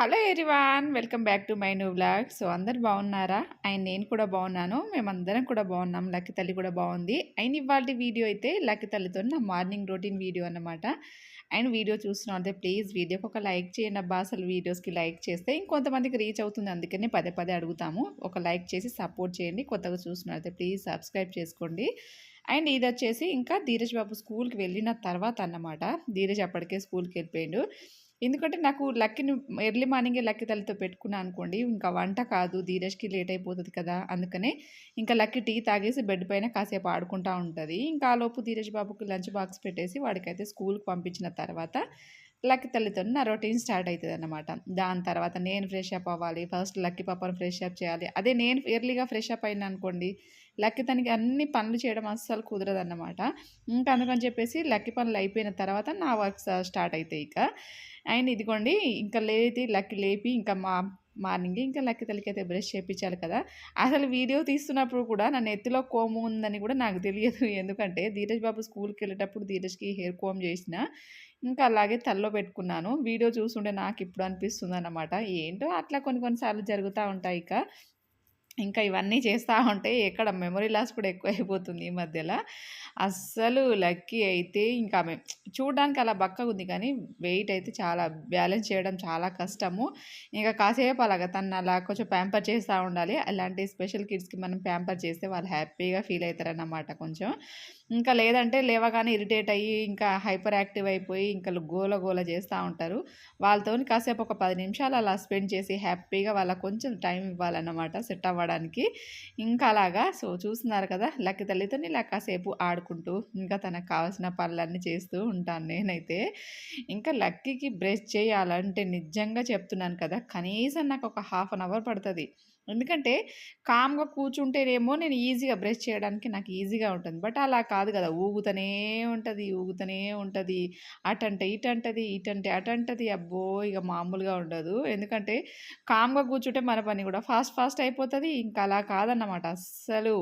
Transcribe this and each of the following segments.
Hello everyone welcome back to my new blog so అందరు బాగున్నారా? And నేను కూడా బాగున్నాను. మేమందరం కూడా బాగున్నాం. లక్కి తల్లి కూడా బాగుంది. అండ్ ఇవాళ వీడియో అయితే లక్కి తల్లితో నా మార్నింగ్ రొటీన్ వీడియో అన్నమాట. అండ్ వీడియో చూస్తున్నట్టే ప్లీజ్ వీడియోకి ఒక లైక్ చేయండి అబ్బా. అసలు వీడియోస్కి లైక్ చేస్తే ఇంకొంతమందికి రీచ్ అవుతుంది. అందుకనే పదే పదే అడుగుతాము. ఒక లైక్ చేసి సపోర్ట్ చేయండి. కొత్తగా చూస్తున్నట్టే ప్లీజ్ సబ్స్క్రైబ్ చేసుకోండి. అండ్ ఇది వచ్చేసి ఇంకా ధీరజ్ బాబు స్కూల్కి వెళ్ళిన తర్వాత అన్నమాట. ధీరజ్ అప్పటికే స్కూల్కి వెళ్ళిపోయాడు. ఎందుకంటే నాకు లక్కీని ఎర్లీ మార్నింగే లక్కీ తల్లితో పెట్టుకున్నాను అనుకోండి ఇంకా వంట కాదు ధీరజ్కి లేట్ అయిపోతుంది కదా అందుకనే ఇంకా లక్కీ టీ తాగేసి బెడ్ పైన కాసేపు ఆడుకుంటూ ఉంటుంది. ఇంకా ఆ లోపు ధీరజ్ బాబుకి లంచ్ బాక్స్ పెట్టేసి వాడికైతే స్కూల్కి పంపించిన తర్వాత లక్కి తల్లితో నా రొటీన్ స్టార్ట్ అవుతుంది అనమాట దాని తర్వాత నేను ఫ్రెష్ అప్ అవ్వాలి ఫస్ట్ లక్కీ పాపను ఫ్రెష్ అప్ చేయాలి. అదే నేను ఎర్లీగా ఫ్రెష్ అప్ అయినా అనుకోండి లక్కీ తనకి అన్ని పనులు చేయడం అస్సలు కుదరదు అనమాట ఇంకా అందుకని చెప్పేసి లక్కీ పనులు అయిపోయిన తర్వాత నా వర్క్స్ స్టార్ట్ అవుతాయి ఇక. అండ్ ఇదిగోండి ఇంకా లేపి లక్కి లేపి ఇంకా మా మార్నింగ్ ఇంకా లక్కి తల్లికైతే బ్రష్ చేయించాలి కదా. అసలు వీడియో తీస్తున్నప్పుడు కూడా నా నెత్తిలో కోము ఉందని కూడా నాకు తెలియదు. ఎందుకంటే ధీరజ్ బాబు స్కూల్కి వెళ్ళేటప్పుడు ధీరజ్కి హెయిర్ కోమ్ చేసిన. ఇంకా అలాగే తల్లో పెట్టుకున్నాను. వీడియో చూస్తుంటే నాకు ఇప్పుడు అనిపిస్తుంది అన్నమాట ఏంటో అట్లా కొన్ని కొన్నిసార్లు జరుగుతూ ఉంటాయి ఇక. ఇంకా ఇవన్నీ చేస్తూ ఉంటే ఎక్కడ మెమరీ లాస్ కూడా ఎక్కువ అయిపోతుంది ఈ మధ్యలో. అస్సలు లక్కీ అయితే ఇంకా ఆమె చూడడానికి అలా బక్కగా ఉంది కానీ వెయిట్ అయితే చాలా బ్యాలెన్స్ చేయడం చాలా కష్టము. ఇంకా కాసేపు అలాగా తను అలా కొంచెం ప్యాంపర్ చేస్తూ ఉండాలి. అలాంటి స్పెషల్ కిడ్స్కి మనం ప్యాంపర్ చేస్తే వాళ్ళు హ్యాపీగా ఫీల్ అవుతారన్నమాట కొంచెం. ఇంకా లేదంటే లేవగానే ఇరిటేట్ అయ్యి ఇంకా హైపర్ యాక్టివ్ అయిపోయి ఇంకా గోల గోల చేస్తూ ఉంటారు. వాళ్ళతో కాసేపు ఒక పది నిమిషాలు అలా స్పెండ్ చేసి హ్యాపీగా వాళ్ళకి కొంచెం టైం ఇవ్వాలన్నమాట సెట్ అవ్వడానికి. ఇంకా అలాగా సో చూస్తున్నారు కదా లక్కీ తల్లితో ఇలా కాసేపు ఆడుకుంటూ ఇంకా తనకు కావాల్సిన పనులన్నీ చేస్తూ ఉంటాను నేనైతే. ఇంకా లక్కీకి బ్రష్ చేయాలంటే నిజంగా చెప్తున్నాను కదా కనీసం నాకు ఒక హాఫ్ అన్ అవర్ పడుతుంది. ఎందుకంటే కామ్గా కూర్చుంటేనేమో నేను ఈజీగా బ్రష్ చేయడానికి నాకు ఈజీగా ఉంటుంది. బట్ అలా కాదు కదా ఊగుతూనే ఉంటుంది ఊగుతూనే ఉంటుంది. అటంటే ఇటంటది ఇటంటే అటంటది. అబ్బో! ఇక మామూలుగా ఉండదు. ఎందుకంటే కామ్గా కూర్చుంటే మన పని కూడా ఫాస్ట్ ఫాస్ట్ అయిపోతుంది. ఇంకా అలా కాదన్నమాట. అస్సలు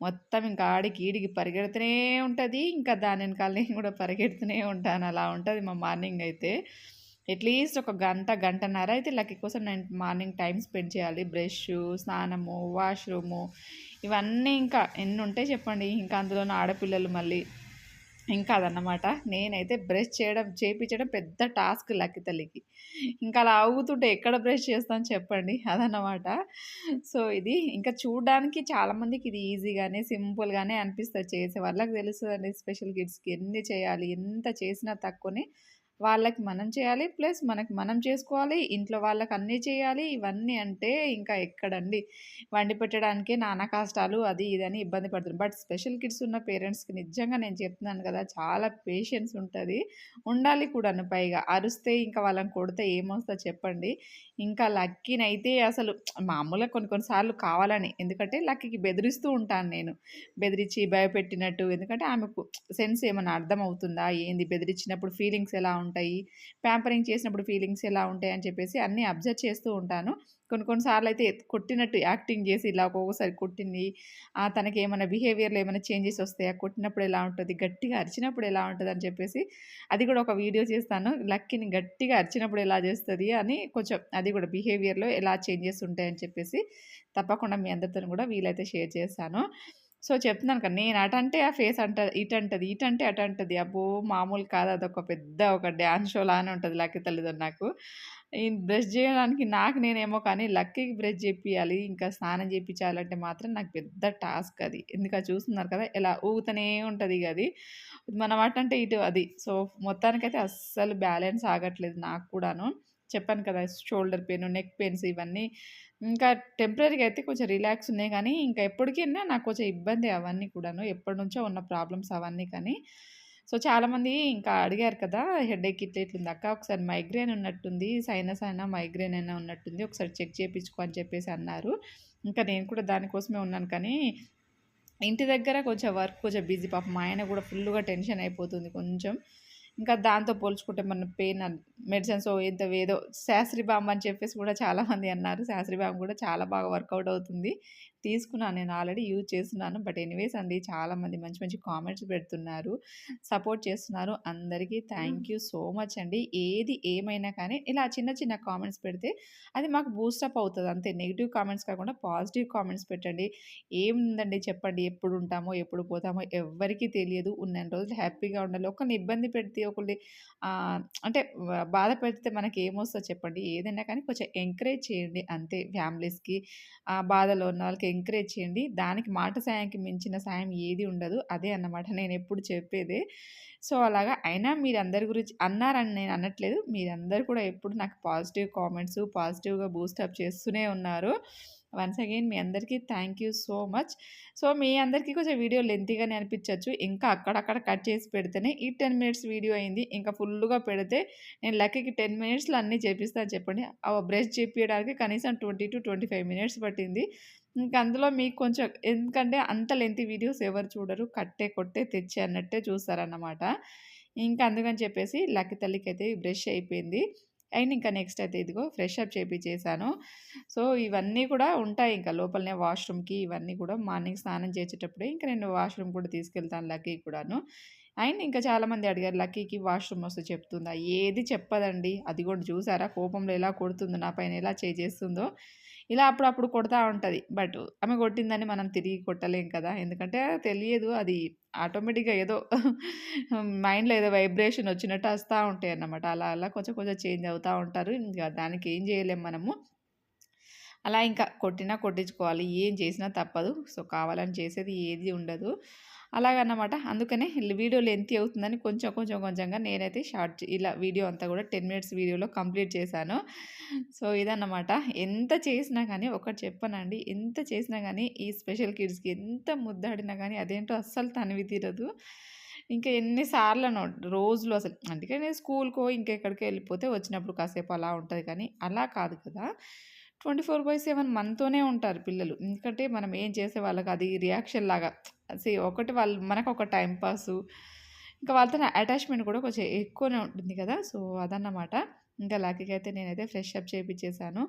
మొత్తం ఇంకా ఆడికి ఈడికి పరిగెడుతూనే ఉంటుంది. ఇంకా దాని వెనకాల నేను కూడా పరిగెడుతూనే ఉంటాను. అలా ఉంటుంది మా మార్నింగ్ అయితే. అట్లీస్ట్ ఒక గంట గంటన్నర అయితే లక్కీ కోసం నేను మార్నింగ్ టైం స్పెండ్ చేయాలి. బ్రష్ స్నానము వాష్రూము ఇవన్నీ ఇంకా ఎన్ని ఉంటాయి చెప్పండి. ఇంకా అందులోనూ ఆడపిల్లలు మళ్ళీ ఇంకా అదన్నమాట. నేనైతే బ్రష్ చేయడం చేయించడం పెద్ద టాస్క్ లక్కి తల్లికి. ఇంకా అలా అవుతుంటే ఎక్కడ బ్రష్ చేస్తాను చెప్పండి అదన్నమాట. సో ఇది ఇంకా చూడడానికి చాలామందికి ఇది ఈజీగానే సింపుల్గానే అనిపిస్తుంది. చేసే వాళ్ళకి తెలుస్తుందండి స్పెషల్ కిడ్స్కి ఎన్ని చేయాలి ఎంత చేసినా తక్కువనే. వాళ్ళకి మనం చేయాలి ప్లస్ మనకి మనం చేసుకోవాలి ఇంట్లో వాళ్ళకి అన్నీ చేయాలి. ఇవన్నీ అంటే ఇంకా ఎక్కడండి? వండి పెట్టడానికే నానా కష్టాలు అది ఇదని ఇబ్బంది పడుతుంది బట్ స్పెషల్ కిడ్స్ ఉన్న పేరెంట్స్కి నిజంగా నేను చెప్తున్నాను కదా చాలా పేషెన్స్ ఉంటుంది. ఉండాలి కూడాను పైగా. అరుస్తే ఇంకా వాళ్ళని కొడితే ఏమొస్తా చెప్పండి. ఇంకా లక్కీనైతే అసలు మామూలుగా కొన్ని కొన్నిసార్లు కావాలని. ఎందుకంటే లక్కీకి బెదిరిస్తూ ఉంటాను నేను. బెదిరించి భయపెట్టినట్టు. ఎందుకంటే ఆమెకు సెన్స్ ఏమైనా అర్థమవుతుందా? ఏంది బెదిరించినప్పుడు ఫీలింగ్స్ ఎలా ఉంటాయి ఉంటాయి ప్యాంపరింగ్ చేసినప్పుడు ఫీలింగ్స్ ఎలా ఉంటాయి అని చెప్పేసి అన్నీ అబ్జర్వ్ చేస్తూ ఉంటాను. కొన్ని కొన్నిసార్లు అయితే కొట్టినట్టు యాక్టింగ్ చేసి ఇలా ఒక్కొక్కసారి కొట్టింది. తనకి ఏమైనా బిహేవియర్లో ఏమైనా చేంజెస్ వస్తాయా కొట్టినప్పుడు ఎలా ఉంటుంది గట్టిగా అరిచినప్పుడు ఎలా ఉంటుంది అని చెప్పేసి అది కూడా ఒక వీడియో చేస్తాను. లక్కీని గట్టిగా అరిచినప్పుడు ఎలా చేస్తుంది అని కొంచెం అది కూడా బిహేవియర్లో ఎలా చేంజెస్ ఉంటాయని చెప్పేసి తప్పకుండా మీ అందరితో కూడా వీలైతే షేర్ చేస్తాను. సో చెప్తున్నాను కదా నేను అటంటే ఆ ఫేస్ అంట ఇటంటది ఇటంటే అటంటది. అబ్బో మామూలు కాదు అదొక పెద్ద ఒక డ్యాన్స్ షో లానే ఉంటుంది లక్కీ తల్లిదండ్రులు నాకు. ఈ బ్రష్ చేయడానికి నాకు నేనేమో కానీ లక్కీకి బ్రష్ చేపియాలి ఇంకా స్నానం చేయించాలంటే మాత్రం నాకు పెద్ద టాస్క్ అది. ఎందుకంటే చూస్తున్నారు కదా ఇలా ఊగుతూనే ఉంటుంది ఇక అది. మనం అటంటే ఇటు అది. సో మొత్తానికైతే అస్సలు బ్యాలెన్స్ ఆగట్లేదు నాకు కూడాను. చెప్పాను కదా షోల్డర్ పెయిన్ నెక్ పెయిన్స్ ఇవన్నీ. ఇంకా టెంపరీగా అయితే కొంచెం రిలాక్స్ ఉన్నాయి కానీ ఇంకా ఎప్పటికైనా నాకు కొంచెం ఇబ్బంది అవన్నీ కూడాను. ఎప్పటి నుంచో ఉన్న ప్రాబ్లమ్స్ అవన్నీ కానీ. సో చాలామంది ఇంకా అడిగారు కదా హెడేక్ ఇట్లా ఇట్లుంది అక్క ఒకసారి మైగ్రేన్ ఉన్నట్టుంది సైనస్ అయినా మైగ్రేన్ అయినా ఉన్నట్టుంది ఒకసారి చెక్ చేయించుకో అని చెప్పేసి అన్నారు. ఇంకా నేను కూడా దానికోసమే ఉన్నాను కానీ ఇంటి దగ్గర కొంచెం వర్క్ కొంచెం బిజీ పాపం మా ఆయన కూడా ఫుల్గా టెన్షన్ అయిపోతుంది కొంచెం. ఇంకా దాంతో పోల్చుకుంటే మన పెయిన్ మెడిసిన్స్ ఎంత ఏదో శాస్త్రి బామ్ అని చెప్పేసి కూడా చాలామంది అన్నారు. శాస్త్రి బామ్ కూడా చాలా బాగా వర్కౌట్ అవుతుంది. తీసుకున్నాను నేను ఆల్రెడీ యూజ్ చేస్తున్నాను. బట్ ఎనీవేస్ అండి చాలామంది మంచి మంచి కామెంట్స్ పెడుతున్నారు. సపోర్ట్ చేస్తున్నారు. అందరికీ థ్యాంక్ యూ సో మచ్ అండి. ఏది ఏమైనా కానీ ఇలా చిన్న చిన్న కామెంట్స్ పెడితే అది మాకు బూస్టప్ అవుతది అంతే. నెగెటివ్ కామెంట్స్ కాకుండా పాజిటివ్ కామెంట్స్ పెట్టండి. ఏముందండి చెప్పండి. ఎప్పుడు ఉంటామో, ఎప్పుడు పోతామో ఎవ్వరికీ తెలియదు. ఉన్నన్ని రోజులు హ్యాపీగా ఉండాలి. ఒకళ్ళని ఇబ్బంది పెడితే ఒకళ్ళని ఆహ్, అంటే బాధ పెడితే మనకేమొస్తది చెప్పండి. ఏదైనా కానీ కొంచెం ఎంకరేజ్ చేయండి అంతే ఫ్యామిలీస్‌కి. బాధలో ఉన్న వాళ్ళకి ఎంకరేజ్ చేయండి. దానికి మాట సాయానికి మించిన సాయం ఏది ఉండదు. అదే అన్నమాట నేను ఎప్పుడు చెప్పేదే. సో, అలాగా అయినా మీరందరి గురించి అన్నారని నేను అనట్లేదు. మీరందరూ కూడా ఎప్పుడు నాకు పాజిటివ్ కామెంట్స్, పాజిటివ్‌గా బూస్టప్ చేస్తూనే ఉన్నారు. వన్స్ అగైన్ మీ అందరికీ thank you so much. So, మీ అందరికీ కొంచెం వీడియో లెంతీగానే అనిపించవచ్చు ఇంకా అక్కడక్కడ కట్ చేసి పెడితేనే ఈ 10 మినిట్స్ వీడియో అయింది. ఇంకా ఫుల్లుగా పెడితే నేను లక్కీకి 10 మినిట్స్‌లో అన్నీ చేపిస్తాను చెప్పండి. ఆ బ్రష్ చేపియడానికి కనీసం 20-25 మినిట్స్ పట్టింది. ఇంక అందులో మీకు కొంచెం ఎందుకంటే అంత లెంతి వీడియోస్ ఎవరు చూడరు. కట్టే, కొట్టే, తెచ్చే అన్నట్టే చూస్తారన్నమాట. ఇంకా అందుకని చెప్పేసి లక్కీ అయితే బ్రష్ అయిపోయింది. అండ్ ఇంకా నెక్స్ట్ అయితే ఇదిగో ఫ్రెష్ అప్ చేపించేసాను సో, ఇవన్నీ కూడా ఉంటాయి ఇంకా లోపలనే వాష్‌రూమ్‌కి ఇవన్నీ కూడా మార్నింగ్ స్నానం చేసేటప్పుడే ఇంకా నేను వాష్‌రూమ్ కూడా తీసుకెళ్తాను లక్కీకి కూడాను. అండ్ ఇంకా చాలామంది అడిగారు లక్కీకి వాష్‌రూమ్ వస్తే చెప్తుందా? ఏది చెప్పదండి. అదిగోండి చూసారా కోపంలో ఎలా కొడుతుందో నా పైన ఎలా చేస్తుందో. ఇలా అప్పుడప్పుడు కొడతా ఉంటుంది బట్ ఆమె కొట్టిందని మనం తిరిగి కొట్టలేం కదా! ఎందుకంటే తెలియదు అది ఆటోమేటిక్‌గా ఏదో మైండ్‌లో ఏదో వైబ్రేషన్ వచ్చినట్టు వస్తూ ఉంటాయి అన్నమాట అలా అలా కొంచెం కొంచెం చేంజ్ అవుతూ ఉంటారు. ఇంకా దానికి ఏం చేయలేం మనము. అలా ఇంకా కొట్టినా కొట్టించుకోవాలి. ఏం చేసినా తప్పదు. సో, కావాలని చేసేది ఏది ఉండదు. అలాగన్నమాట. అందుకనే వీడియో లెంత్ అవుతుందని కొంచెం కొంచెం కొంచెంగా నేనైతే షార్ట్ ఇలా వీడియో అంతా కూడా 10 మినిట్స్ వీడియోలో కంప్లీట్ చేశాను. సో, ఇదన్నమాట. ఎంత చేసినా కానీ ఒకటి చెప్పనండి. ఎంత చేసినా కానీ ఈ స్పెషల్ కిడ్స్‌కి ఎంత ముద్దాడినా కానీ అదేంటో అస్సలు తనివి తీరదు. ఇంకా ఎన్నిసార్లు రోజులు అసలు అందుకే నేను స్కూల్‌కో ఇంకెక్కడికో వెళ్ళిపోతే వచ్చినప్పుడు కాసేపు అలా ఉంటుంది కానీ అలా కాదు కదా! 24/7 మనతోనే ఉంటారు పిల్లలు. ఎందుకంటే మనం ఏం చేసే వాళ్ళకి అది రియాక్షన్ లాగా అది ఒకటి వాళ్ళు మనకొక టైమ్ పాసు. ఇంకా వాళ్ళతో అటాచ్‌మెంట్ కూడా కొంచెం ఎక్కువనే ఉంటుంది కదా! సో, అదన్నమాట. ఇంకా లక్కీకి అయితే నేనైతే ఫ్రెష్ అప్ చేయించేసాను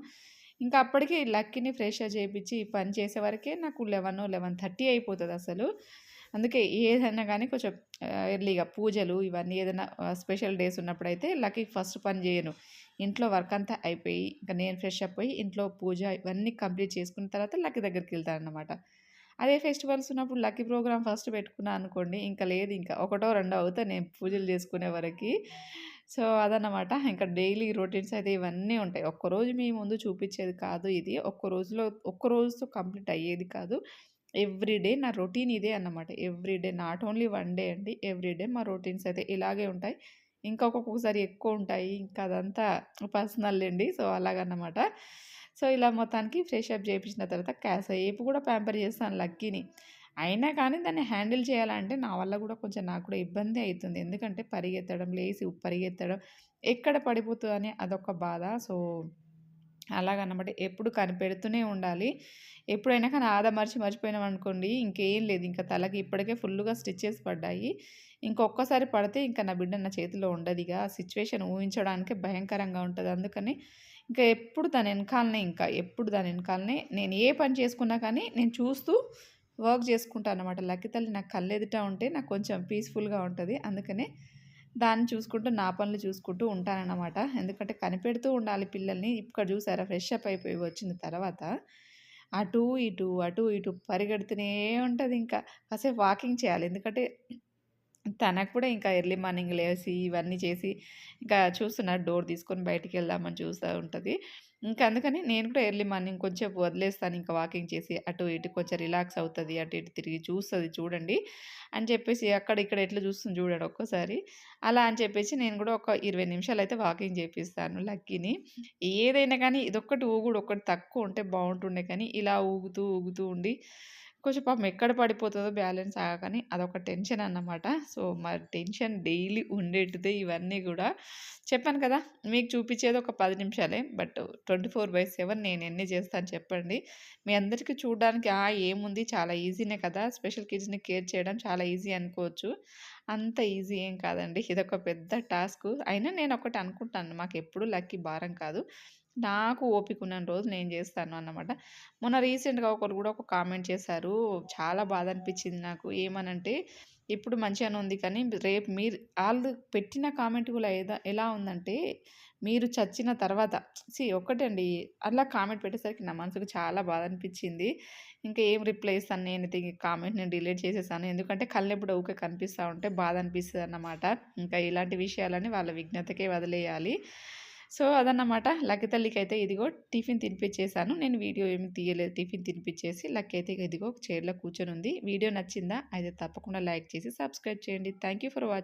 ఇంకా అప్పటికి లక్కీని ఫ్రెష్ అప్ చేయించి పని చేసే వరకే నాకు లెవెన్ లెవెన్ థర్టీ అయిపోతుంది అసలు అందుకే ఏదైనా కానీ కొంచెం ఎర్లీగా పూజలు ఇవన్నీ ఏదైనా స్పెషల్ డేస్ ఉన్నప్పుడైతే లక్కీకి ఫస్ట్ పని చేయను. ఇంట్లో వర్క్ అంతా అయిపోయి ఇంకా నేను ఫ్రెష్ అప్ అయ్యి ఇంట్లో పూజ ఇవన్నీ కంప్లీట్ చేసుకున్న తర్వాత లక్కీ దగ్గరికి వెళ్తాను అన్నమాట అదే ఫెస్టివల్స్ ఉన్నప్పుడు లక్కీ ప్రోగ్రామ్ ఫస్ట్ పెట్టుకున్నా అనుకోండి ఇంకా లేదు ఇంకా ఒకటో రెండో అవుతా నేను పూజలు చేసుకునే వరకి. సో, అదన్నమాట. ఇంకా డైలీ రొటీన్స్ అయితే ఇవన్నీ ఉంటాయి. ఒక్కరోజు మీ ముందు చూపించేది కాదు ఇది. ఒక్క రోజులో ఒక్క రోజుతో కంప్లీట్ అయ్యేది కాదు. ఎవ్రీ డే నా రొటీన్ ఇదే అన్నమాట. Every day not only one day అండి. ఎవ్రీ డే మా రొటీన్స్ అయితే ఇలాగే ఉంటాయి. ఇంకా ఒక్కొక్కసారి ఎక్కువ ఉంటాయి ఇంకా అదంతా పర్సనల్ అండి సో, అలాగన్నమాట. సో, ఇలా మొత్తానికి ఫ్రెష్ అప్ చేయించిన తర్వాత కాసేపు కూడా ప్యాంపర్ చేస్తాను లక్కీని. అయినా కానీ దాన్ని హ్యాండిల్ చేయాలంటే నా వల్ల కూడా కొంచెం నాకు కూడా ఇబ్బంది అవుతుంది ఎందుకంటే పరిగెత్తడం, లేచి పరిగెత్తడం, ఎక్కడ పడిపోతుందని అని అదొక బాధ. సో, అలాగన్నమాట. ఎప్పుడు కనిపెడుతూనే ఉండాలి. ఎప్పుడైనా కానీ ఆదమర్చి మర్చిపోయినామనుకోండి ఇంకేం లేదు. ఇంక తలకి ఇప్పటికే ఫుల్గా స్టిచ్చెస్ పడ్డాయి. ఇంకొక్కసారి పడితే ఇంకా నా బిడ్డ నా చేతిలో ఉండదు ఇక సిచ్యువేషన్ ఊహించడానికే భయంకరంగా ఉంటుంది అందుకని ఇంకా ఎప్పుడు దాని వెనకాలనే ఇంకా ఎప్పుడు దాని వెనకాలనే నేను ఏ పని చేసుకున్నా కానీ నేను చూస్తూ వర్క్ చేసుకుంటా అనమాట లక్కి తల్లి నాకు కళ్ళెదుట ఉంటే నాకు కొంచెం పీస్‌ఫుల్‌గా ఉంటుంది అందుకనే దాన్ని చూసుకుంటూ నా పనులు చూసుకుంటూ ఉంటానన్నమాట. ఎందుకంటే కనిపెడుతూ ఉండాలి పిల్లల్ని. ఇక్కడ చూసారా ఫ్రెష్ అప్ అయిపోయి వచ్చిన తర్వాత అటు ఇటు, అటు ఇటు పరిగెడుతూనే ఉంటుంది ఇంకా కాసేపు వాకింగ్ చేయాలి. ఎందుకంటే తనకు కూడా ఇంకా ఎర్లీ మార్నింగ్ లేసి ఇవన్నీ చేసి ఇంకా చూస్తున్నా డోర్ తీసుకొని బయటికి వెళ్దామని చూస్తూ ఉంటుంది ఇంకా అందుకని నేను కూడా ఎర్లీ మార్నింగ్ కొంచెం వదిలేస్తాను ఇంకా వాకింగ్ చేసి. అటు ఇటు కొంచెం రిలాక్స్ అవుతుంది అటు ఇటు తిరిగి చూస్తుంది చూడండి అని చెప్పేసి అక్కడ ఇక్కడ ఎట్లా చూస్తుంది చూడండి ఒక్కోసారి. అలా అని చెప్పేసి నేను కూడా ఒక ఇరవై నిమిషాలు అయితే వాకింగ్ చేపిస్తాను లక్కీని. ఏదైనా కానీ ఇదొక్కటి ఊగుడు ఒకటి తక్కువ ఉంటే బాగుంటుండే కానీ ఇలా ఊగుతూ ఊగుతూ ఉండి కొంచెం పాపం ఎక్కడ పడిపోతుందో బ్యాలెన్స్ ఆగని అదొక టెన్షన్ అన్నమాట. సో, మరి టెన్షన్ డైలీ ఉండేటిదే ఇవన్నీ కూడా చెప్పాను కదా! మీకు చూపించేది ఒక పది నిమిషాలే. బట్ 24/7 నేను ఎన్ని చేస్తాను చెప్పండి. మీ అందరికీ చూడడానికి ఆ! ఏముంది చాలా ఈజీనే కదా! స్పెషల్ కిడ్స్‌ని కేర్ చేయడం చాలా ఈజీ అనుకోవచ్చు. అంత ఈజీ ఏం కాదండి. ఇదొక పెద్ద టాస్క్ అయినా నేను ఒకటి అనుకుంటాను. మాకు ఎప్పుడు లక్కీ భారం కాదు. నాకు ఓపిక ఉన్న రోజు నేను చేస్తాను అన్నమాట. మొన్న రీసెంట్‌గా ఒకరు కూడా ఒక కామెంట్ చేశారు. చాలా బాధ అనిపించింది నాకు. ఏమనంటే, ఇప్పుడు మంచిగానే ఉంది కానీ రేపు మీరు వాళ్ళు పెట్టిన కామెంట్ కూడా ఏదా ఎలా ఉందంటే, మీరు చచ్చిన తర్వాత సి ఒక్కటండి అలా కామెంట్ పెట్టేసరికి నా మనసుకు చాలా బాధ అనిపించింది ఇంకా ఏం రిప్లై ఇస్తాను నేనైతే కామెంట్ కామెంట్‌ని డిలీట్ చేసేసాను. ఎందుకంటే కళ్ళెప్పుడు ఊకే కనిపిస్తా ఉంటే బాధ అనిపిస్తుంది అన్నమాట ఇంకా ఇలాంటి విషయాలని వాళ్ళ విజ్ఞతకే వదిలేయాలి. సో, అదన్నమాట. తల్లికి అయితే ఇదిగో టిఫిన్ తినిపించేశాను నేను వీడియో ఏమి తీయలేదు. టిఫిన్ తినిపించేసి లక్కీ అయితే ఇదిగో చైర్‌లో కూర్చొని ఉంది వీడియో నచ్చిందా? అయితే తప్పకుండా లైక్ చేసి సబ్స్క్రైబ్ చేయండి. Thank you for watching.